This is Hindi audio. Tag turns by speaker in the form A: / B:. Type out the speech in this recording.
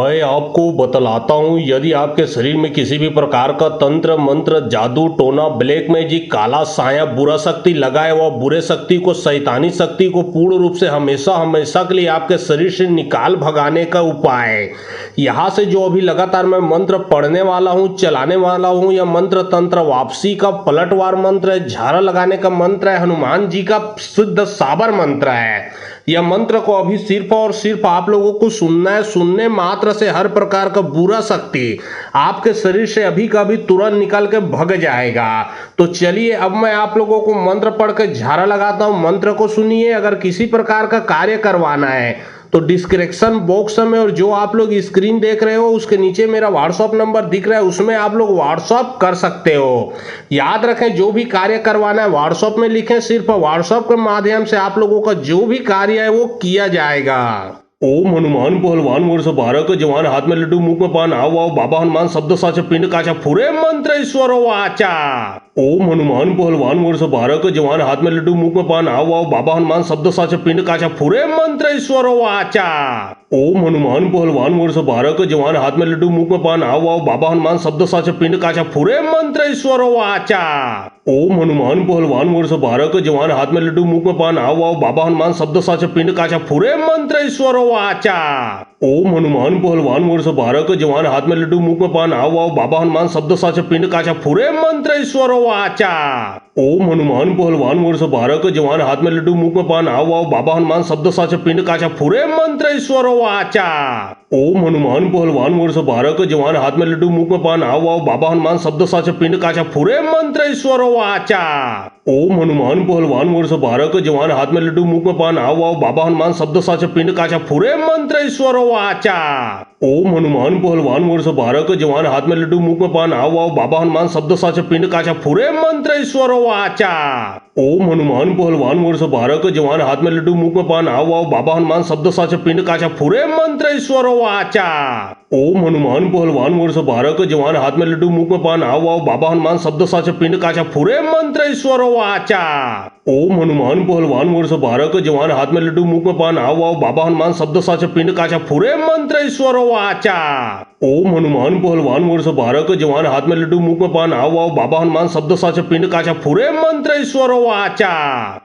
A: मैं आपको बतलाता हूँ, यदि आपके शरीर में किसी भी प्रकार का तंत्र, मंत्र, जादू, टोना, ब्लैक मैजिक, काला साया, बुरा शक्ति लगाए वह बुरे शक्ति को, शैतानी शक्ति को पूर्ण रूप से हमेशा हमेशा के लिए आपके शरीर से निकाल भगाने का उपाय यहाँ से जो अभी लगातार मैं मंत्र पढ़ने वाला हूँ, चलाने वाला हूँ, यह मंत्र तंत्र वापसी का पलटवार मंत्र है, झारा लगाने का मंत्र है, हनुमान जी का शुद्ध साबर मंत्र है। यह मंत्र को अभी सिर्फ़ और सिर्फ़ आप लोगों को सुनना है। सुनने मात्र से हर प्रकार का बुरा शक्ति आपके शरीर से अभी का भी तुरंत निकल के भग जाएगा। तो चलिए, अब मैं आप लोगों को मंत्र पढ़ के झारा लगाता हूँ। मंत्र को सुनिए, अगर किसी प्रकार का कार्य करवाना है तो डिस्क्रिप्शन बॉक्स में और जो आप लोग स्क्रीन देख रहे हो, उसके नीचे मेरा व्हाट्सअप नंबर दिख रहा है, उसमें आप लोग व्हाट्सअप कर सकते हो। याद रखें, जो भी कार्य करवाना है व्हाट्सअप में लिखें, सिर्फ़ व्हाट्सअप के माध्यम से आप लोगों का जो भी कार्य है, वो किया जाएगा। ओम हनुमान पहलवान वर्ष बारह के जवान हाथ में लड्डू मुख में पान, आओ आओ, बाबा हनुमान शब्द साच पिंड काचा फुरे मंत्र ईश्वर वाचा ओम हनुमान पहलवान वर्ष बारह के जवान हाथ में लड्डू मुख में पान, आओ आओ, बाबा हनुमान शब्द साच पिंड काचा फुरे मंत्र ईश्वर वाचा ओम हनुमान पहलवान वर्ष बारह का जवान हाथ में लड्डू मुख में पान आओ आओ, बाबा हनुमान शब्द साचा पिंड काचा फुरे मंत्र ईश्वर वाचा ओम हनुमान पहलवान वर्ष बारह का जवान हाथ में लड्डू मुख में पान आओ आओ, बाबा हनुमान शब्द साचा पिंड काचा फुरे मंत्र ईश्वर वाचा ओम हनुमान पहलवान वर्ष बारह का जवान हाथ में लड्डू मुख में पान आओ आओ, बाबा हनुमान शब्द साचा पिंड काचा फुरे मंत्र ईश्वर वाचा ओम हनुमान पहलवान बारह का जवान हाथ में लड्डू, मुख में पान, आओ आओ, बाबा हनुमान, शब्द साचे, पिंड काचा मंत्र, ईश्वर वाचा। ओम हनुमान पहलवान बारह का जवान हाथ में लड्डू, मुख में पान, आओ आओ, बाबा हनुमान, शब्द साचे, पिंड काचा मंत्र, ईश्वर वाचा। ओम हनुमान पहलवान बारह का जवान, हाथ में लड्डू, मुख में पान, आओ आओ, बाबा हनुमान, शब्द साचे, पिंड काचा मंत्र ईश्वर वाचा ओम हनुमान पहलवान बारह का जवान, हाथ में लड्डू, मुख में पान, आओ आओ, बाबा हनुमान, शब्द साचे, पिंड काचा, फुरे मंत्र ईश्वर वाचा ओम हनुमान पहलवान बारह का जवान, हाथ में लड्डू, मुख में पान आओ आओ बाबा हनुमान, शब्द साच, पिंड काचा मंत्र, ईश्वर वाचा। ओम हनुमान पहलवान बारह का जवान, हाथ में लड्डू, मुख में पान आओ आओ बाबा हनुमान, शब्द साच, पिंड काचा मंत्र, ईश्वर वाचा। ओम हनुमान पहलवान वर्ष बारह का जवान, हाथ में लड्डू, मुख में पान आओ आओ बाबा हनुमान, शब्द साचे, पिंड काचा मंत्र, ईश्वर, वाचा। ओम हनुमान पहलवान वर्ष बारह का जवान, हाथ में लड्डू, मुख में पान आओ आओ बाबा हनुमान, शब्द साचे, पिंड काचा मंत्र, ईश्वर, वाचा।